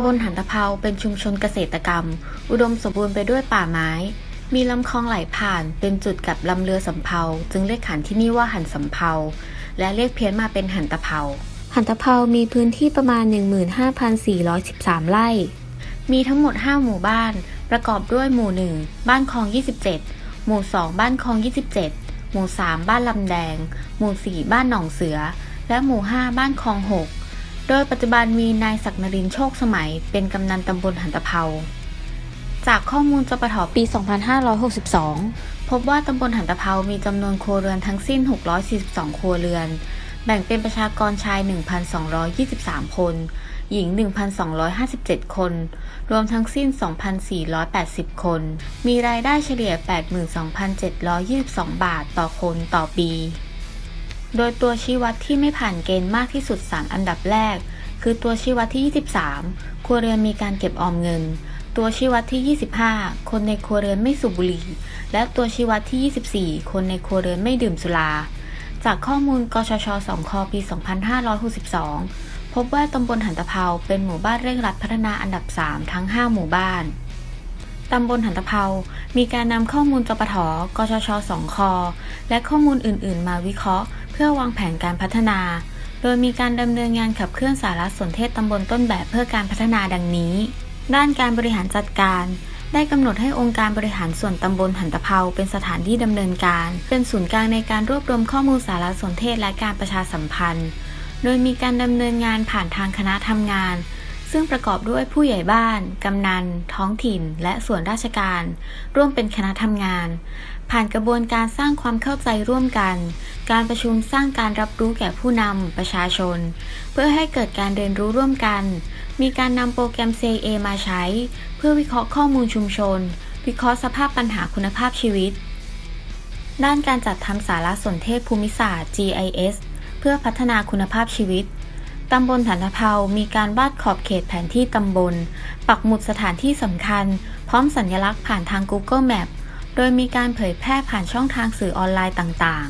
ำบลหันตะเภาเป็นชุมชนเกษตรกรรม อุดมสมบูรณ์ไปด้วยป่าไม้ มีลำคลองไหลผ่านเป็นจุดกับลำเรือสำเภาจึงเรียกขานที่นี่ว่าหันสำเภาและเรียกเพี้ยนมาเป็นหันตะเภาหันตะเภามีพื้นที่ประมาณ 15,413 ไร่ มีทั้งหมด 5 หมู่บ้าน ประกอบด้วยหมู่ 1 บ้านคลอง 27 หมู่ 2 บ้านคลอง 27 หมู่ 3 บ้านลำแดง หมู่ 4 บ้านหนองเสือ และหมู่ 5 บ้านคลอง 6 โดยปัจจุบันมีนายศักนรินโชคสมัย เป็นกำนันตำบลหันตะเภาจากข้อมูลจปทปี 2562 พบว่าตำบลหันตะเภามีจำนวนครัวเรือนทั้งสิ้น 642 ครัวเรือน แบ่งเป็นประชากรชาย 1,223 คน หญิง 1,257 คน รวมทั้งสิ้น 2,480 คน มีรายได้เฉลี่ย 82,722 บาทต่อคนต่อปี โดยตัวชี้วัดที่ไม่ผ่านเกณฑ์มากที่สุด 3 อันดับแรก คือตัวชี้วัดที่ 23 ครัวเรือนมีการเก็บออมเงิน ตัวชี้วัดที่ 25 คนในครัวเรือนไม่สูบบุหรี่ และตัวชี้วัดที่ 24 คนในครัวเรือนไม่ดื่มสุรา จากข้อมูลกชช2คปี 2562 พบว่าตำบลหันตะเภาเป็นหมู่บ้านเร่งรัดพัฒนาอันดับ 3 ทั้ง 5 หมู่บ้าน ตำบลหันตะเภามีการนำข้อมูลจปทกชช2คอ และข้อมูลอื่น ๆ มาวิเคราะห์ เพื่อวางแผนการพัฒนา โดยมีการดำเนินงานขับเคลื่อนสารสนเทศตำบลต้นแบบเพื่อการพัฒนาดังนี้ ด้านการบริหารจัดการได้กำหนดให้องค์การบริหารส่วนตำบลหันตะเภาเป็นสถานที่ดำเนินการ เป็นศูนย์กลางในการรวบรวมข้อมูลสารสนเทศและการประชาสัมพันธ์ โดยมีการดำเนินงานผ่านทางคณะทำงาน ซึ่งประกอบด้วยผู้ใหญ่บ้าน กำนัน ท้องถิ่น และส่วนราชการ ร่วมเป็นคณะทำงาน ผ่านกระบวนการสร้างความเข้าใจร่วมกัน การประชุมสร้างการรับรู้แก่ผู้นำประชาชน เพื่อให้เกิดการเรียนรู้ร่วมกัน มีการนำโปรแกรม CA มาใช้ เพื่อวิเคราะห์ข้อมูลชุมชน วิเคราะห์สภาพปัญหาคุณภาพชีวิต ด้านการจัดทำสารสนเทศภูมิศาสตร์ GIS เพื่อพัฒนาคุณภาพชีวิต ตำบลฐานะเภามีการวาดขอบเขตแผนที่ตำบล ปักหมุดสถานที่สำคัญ พร้อมสัญลักษณ์ผ่านทาง Google Map โดยมีการเผยแพร่ผ่านช่องทางสื่อออนไลน์ต่าง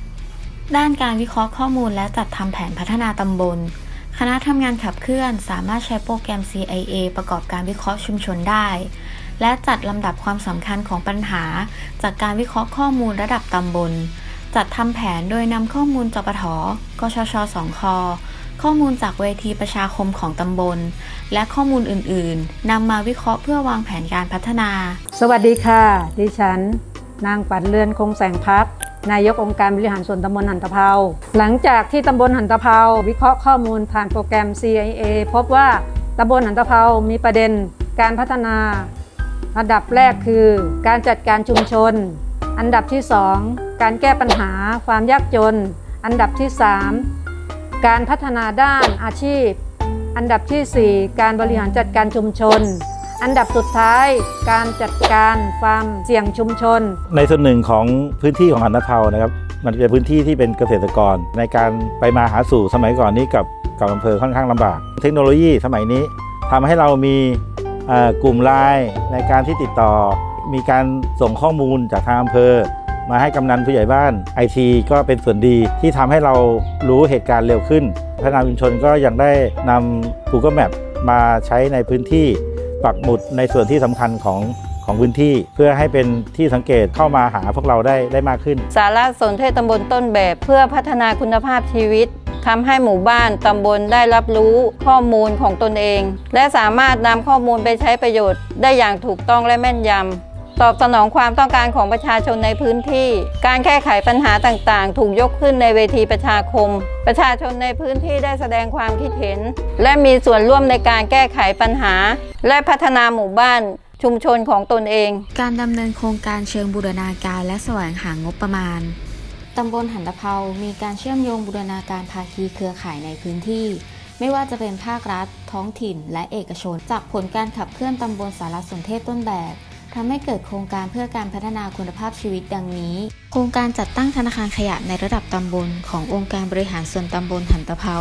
ๆ ด้านการวิเคราะห์ข้อมูลและจัดทำแผนพัฒนาตำบล คณะทำงานขับเคลื่อนสามารถใช้โปรแกรม CIA ประกอบการวิเคราะห์ชุมชนได้ และจัดลำดับความสำคัญของปัญหา จากการวิเคราะห์ข้อมูลระดับตำบล จัดทำแผนโดยนำข้อมูลจปทกชช2ค ข้อมูลจากเวทีประชาคมของตำบล และข้อมูลอื่นๆนำมาวิเคราะห์เพื่อวางแผนการพัฒนา สวัสดีค่ะ ดิฉัน นางปัดเรือนคงแสงพักนายกองค์การบริหารส่วนตำบลหันตะเภาหลังจากที่ตำบลหันตะเภาวิเคราะห์ข้อมูลผ่านโปรแกรม CIA พบว่าตำบลหันตะเภามีประเด็นการพัฒนา อันดับแรกคือการจัดการชุมชน อันดับที่ 2 การแก้ปัญหาความยากจน อันดับที่ 3 การพัฒนาด้านอาชีพ อันดับทีสี่ 4 การบริหารจัดการชุมชน อันดับสุดท้าย การจัดการความเสี่ยงชุมชน ในส่วนหนึ่งของพื้นที่ของหันตะเภานะครับ มันเป็นพื้นที่ที่เป็นเกษตรกร ในการไปมาหาสู่สมัยก่อนนี้กับกับอำเภอค่อนข้างลำบาก เทคโนโลยีสมัยนี้ทำให้เรามีกลุ่มไลน์ในการที่ติดต่อ มีการส่งข้อมูลจากทางอำเภอ มาให้กำนันผู้ใหญ่บ้านไอทีก็เป็นส่วนดีที่ทำให้เรารู้เหตุการณ์เร็วขึ้น พัฒนาชุมชนก็ยังได้นำ Google Map มาใช้ในพื้นที่ปักหมุดในส่วนที่สำคัญของของพื้นที่เพื่อให้เป็นที่สังเกตเข้ามาหาพวกเราได้ได้มากขึ้น สารสนเทศตำบลต้นแบบเพื่อพัฒนาคุณภาพชีวิตทำให้หมู่บ้านตำบลได้รับรู้ข้อมูลของตนเอง และสามารถนำข้อมูลไปใช้ประโยชน์ได้อย่างถูกต้องและแม่นยำ ตอบสนองความต้องการของประชาชนในพื้นที่ การแก้ไขปัญหาต่างๆ ถูกยกขึ้นในเวทีประชาคม ประชาชนในพื้นที่ได้แสดงความคิดเห็น และมีส่วนร่วมในการแก้ไขปัญหา และพัฒนาหมู่บ้านชุมชนของตนเอง การดำเนินโครงการเชิงบูรณาการและแสวงหางบประมาณตำบลหันตะเภามีการเชื่อมโยงบูรณาการภาคีเครือข่ายในพื้นที่ ไม่ว่าจะเป็นภาครัฐ ท้องถิ่น และเอกชน จากผลการขับเคลื่อนตำบลสารสนเทศต้นแบบ ทำให้เกิดโครงการเพื่อการพัฒนาคุณภาพชีวิตดังนี้ โครงการจัดตั้งธนาคารขยะในระดับตำบล ขององค์การบริหารส่วนตำบลหันตะเภา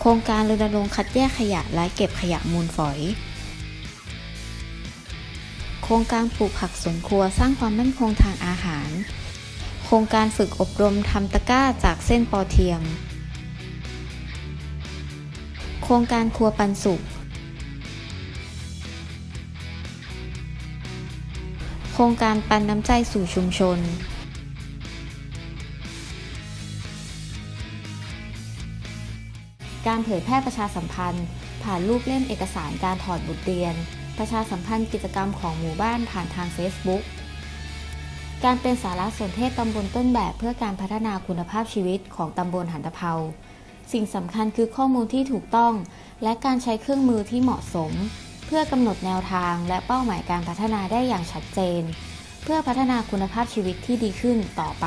โครงการรณรงค์คัดแยกขยะและเก็บขยะมูลฝอย โครงการปลูกผักสวนครัวสร้างความมั่นคงทางอาหาร โครงการฝึกอบรมทำตะกร้าจากเส้นปอเทียม โครงการครัวปันสุข โครงการปันน้ำใจสู่ชุมชนการเผยแพร่ประชาสัมพันธ์ ผ่านรูปเล่มเอกสารการถอดบทเรียน ประชาสัมพันธ์กิจกรรมของหมู่บ้านผ่านทาง Facebook การเป็นสารสนเทศตำบลต้นแบบเพื่อการพัฒนาคุณภาพชีวิตของตำบลหันตะเภาสิ่งสำคัญคือข้อมูลที่ถูกต้อง และการใช้เครื่องมือที่เหมาะสม เพื่อกำหนดแนวทางและเป้าหมายการพัฒนาได้อย่างชัดเจน เพื่อพัฒนาคุณภาพชีวิตที่ดีขึ้นต่อไป